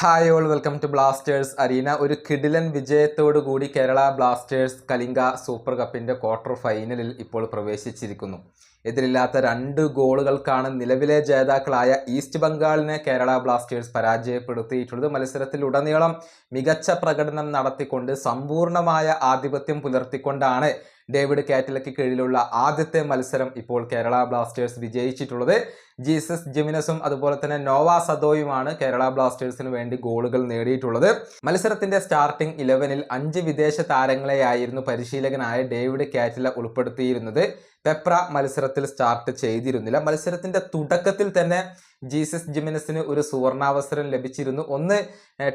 Hi all welcome to Blasters arena ഒരു കിഡിലൻ വിജയത്തോടു കൂടി കേരള ബ്ലാസ്റ്റേഴ്സ് കലിംഗ സൂപ്പർ കപ്പിന്റെ ക്വാർട്ടർ ഫൈനലിൽ ഇപ്പോൾ പ്രവേശിച്ചിരിക്കുന്നു. എതിരില്ലാത്ത രണ്ട് ഗോളുകൾക്കാണ് നിലവിലെ ജേതാക്കളായ ഈസ്റ്റ് ബംഗാളിനെ കേരള ബ്ലാസ്റ്റേഴ്സ് പരാജയപ്പെടുത്തിയിട്ടുള്ളത്. മത്സരത്തിൽ ഉടനീളം മികച്ച പ്രകടനം നടത്തിക്കൊണ്ട് സമ്പൂർണമായ ആധിപത്യം പുലർത്തിക്കൊണ്ടാണ് ഡേവിഡ് കാറ്റലയ്ക്ക് കീഴിലുള്ള ആദ്യത്തെ മത്സരം ഇപ്പോൾ കേരള ബ്ലാസ്റ്റേഴ്സ് വിജയിച്ചിട്ടുള്ളത്. ജീസസ് ജിമിനസും അതുപോലെ തന്നെ നോവ സദോയുമാണ് കേരള ബ്ലാസ്റ്റേഴ്സിന് വേണ്ടി ഗോളുകൾ നേടിയിട്ടുള്ളത്. മത്സരത്തിന്റെ സ്റ്റാർട്ടിംഗ് ഇലവനിൽ അഞ്ച് വിദേശ താരങ്ങളെയായിരുന്നു പരിശീലകനായ ഡേവിഡ് കാറ്റല ഉൾപ്പെടുത്തിയിരുന്നത്. പെപ്ര മത്സരത്തിൽ സ്റ്റാർട്ട് ചെയ്തിരുന്നില്ല. മത്സരത്തിന്റെ തുടക്കത്തിൽ തന്നെ ജീസസ് ജിമിനസിന് ഒരു സുവർണാവസരം ലഭിച്ചിരുന്നു. ഒന്ന്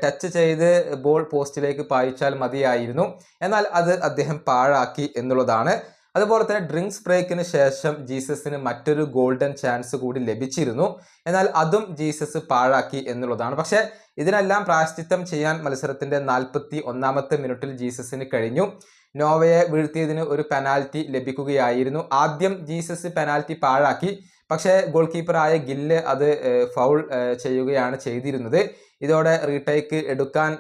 ടച്ച് ചെയ്ത് ബോൾ പോസ്റ്റിലേക്ക് പായിച്ചാൽ മതിയായിരുന്നു. എന്നാൽ അത് അദ്ദേഹം പാഴാക്കി എന്നുള്ളതാണ്. അതുപോലെ തന്നെ ഡ്രിങ്ക്സ് ബ്രേക്കിന് ശേഷം ജീസസിന് മറ്റൊരു ഗോൾഡൻ ചാൻസ് കൂടി ലഭിച്ചിരുന്നു. എന്നാൽ അതും ജീസസ് പാഴാക്കി എന്നുള്ളതാണ്. പക്ഷേ ഇതിനെല്ലാം പ്രായശ്ചിത്തം ചെയ്യാൻ മത്സരത്തിന്റെ നാൽപ്പത്തി ഒന്നാമത്തെ മിനിറ്റിൽ ജീസസിന് കഴിഞ്ഞു. നോവയെ വീഴ്ത്തിയതിന് ഒരു പെനാൽറ്റി ലഭിക്കുകയായിരുന്നു. ആദ്യം ജീസസ് പെനാൽറ്റി പാഴാക്കി. പക്ഷേ ഗോൾ കീപ്പറായ ഗില്ല് അത് ഫൗൾ ചെയ്യുകയാണ് ചെയ്തിരുന്നത്. ഇതോടെ റീടേക്ക് എടുക്കാൻ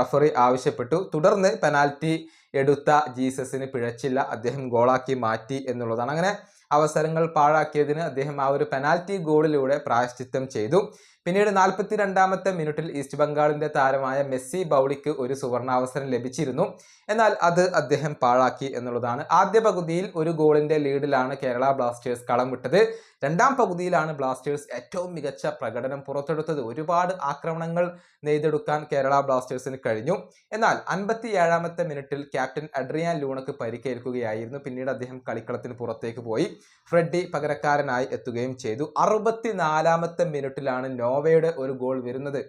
റഫറി ആവശ്യപ്പെട്ടു. തുടർന്ന് പെനാൽറ്റി എടുത്ത ജീസസിന് പിഴച്ചില്ല. അദ്ദേഹം ഗോളാക്കി മാറ്റി എന്നുള്ളതാണ്. അങ്ങനെ അവസരങ്ങൾ പാഴാക്കിയതിന് അദ്ദേഹം ആ ഒരു പെനാൽറ്റി ഗോളിലൂടെ പ്രായശ്ചിത്തം ചെയ്തു. പിന്നീട് നാൽപ്പത്തി രണ്ടാമത്തെ മിനിറ്റിൽ ഈസ്റ്റ് ബംഗാളിന്റെ താരമായ മെസ്സി ബൗളിക്ക് ഒരു സുവർണാവസരം ലഭിച്ചിരുന്നു. എന്നാൽ അത് അദ്ദേഹം പാഴാക്കി എന്നുള്ളതാണ്. ആദ്യ പകുതിയിൽ ഒരു ഗോളിന്റെ ലീഡിലാണ് കേരള ബ്ലാസ്റ്റേഴ്സ് കളം വിട്ടത്. രണ്ടാം പകുതിയിലാണ് ബ്ലാസ്റ്റേഴ്സ് ഏറ്റവും മികച്ച പ്രകടനം പുറത്തെടുത്തത്. ഒരുപാട് ആക്രമണങ്ങൾ നെയ്തെടുക്കാൻ കേരള ബ്ലാസ്റ്റേഴ്സിന് കഴിഞ്ഞു. എന്നാൽ അൻപത്തി ഏഴാമത്തെ മിനിറ്റിൽ ക്യാപ്റ്റൻ അഡ്രിയാൻ ലൂണക്ക് പരിക്കേൽക്കുകയായിരുന്നു. പിന്നീട് അദ്ദേഹം കളിക്കളത്തിന് പുറത്തേക്ക് പോയി. ഫ്രെഡി പകരക്കാരനായി എത്തുകയും ചെയ്തു. അറുപത്തിനാലാമത്തെ മിനിറ്റിലാണ് നോവയുടെ ഒരു ഗോൾ വരുന്നത്.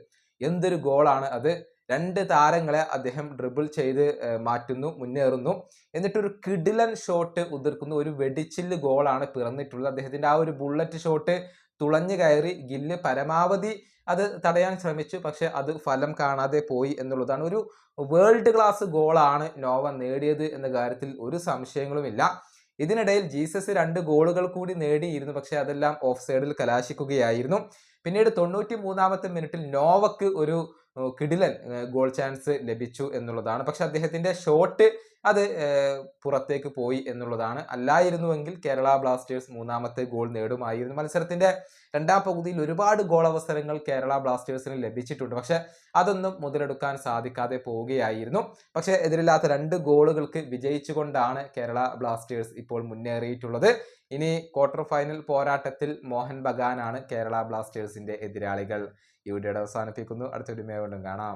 എന്തൊരു ഗോളാണ് അത്. രണ്ട് താരങ്ങളെ അദ്ദേഹം ഡ്രിബിൾ ചെയ്ത് മാറ്റുന്നു മുന്നേറുന്നു. എന്നിട്ടൊരു കിഡിലൻ ഷോട്ട് ഉതിർക്കുന്നു. ഒരു വെടിച്ചില്ല് ഗോളാണ് പിറന്നിട്ടുള്ളത്. അദ്ദേഹത്തിന്റെ ആ ഒരു ബുള്ളറ്റ് ഷോട്ട് തുളഞ്ഞു കയറി ഗില്ല് പരമാവധി അത് തടയാൻ ശ്രമിച്ചു. പക്ഷെ അത് ഫലം കാണാതെ പോയി എന്നുള്ളതാണ്. ഒരു വേൾഡ് ക്ലാസ് ഗോളാണ് നോവ നേടിയത് എന്ന കാര്യത്തിൽ ഒരു സംശയങ്ങളുമില്ല. ഇതിനിടയിൽ ജീസസ് രണ്ട് ഗോളുകൾ കൂടി നേടിയിരുന്നു പക്ഷെ അതെല്ലാം ഓഫ് സൈഡിൽ കലാശിക്കുകയായിരുന്നു. പിന്നീട് തൊണ്ണൂറ്റി മൂന്നാമത്തെ മിനിറ്റിൽ നോവക്ക് ഒരു കിടിലൻ ഗോൾ ചാൻസ് ലഭിച്ചു എന്നുള്ളതാണ്. പക്ഷെ അദ്ദേഹത്തിന്റെ ഷോട്ട് അത് പുറത്തേക്ക് പോയി എന്നുള്ളതാണ്. അല്ലായിരുന്നുവെങ്കിൽ കേരള ബ്ലാസ്റ്റേഴ്സ് മൂന്നാമത്തെ ഗോൾ നേടുമായിരുന്നു. മത്സരത്തിന്റെ രണ്ടാം പകുതിയിൽ ഒരുപാട് ഗോൾ അവസരങ്ങൾ കേരള ബ്ലാസ്റ്റേഴ്സിന് ലഭിച്ചിട്ടുണ്ട്. പക്ഷെ അതൊന്നും മുതലെടുക്കാൻ സാധിക്കാതെ പോവുകയായിരുന്നു. പക്ഷെ എതിരില്ലാത്ത രണ്ട് ഗോളുകൾക്ക് വിജയിച്ചുകൊണ്ടാണ് കേരള ബ്ലാസ്റ്റേഴ്സ് ഇപ്പോൾ മുന്നേറിയിട്ടുള്ളത്. ഇനി ക്വാർട്ടർ ഫൈനൽ പോരാട്ടത്തിൽ മോഹൻ ബഗാനാണ് കേരള ബ്ലാസ്റ്റേഴ്സിന്റെ എതിരാളികൾ. ഈ വീഡിയോയുടെ അവസാനിപ്പിക്കുന്നു. അടുത്തൊരു വീണ്ടും കാണാം.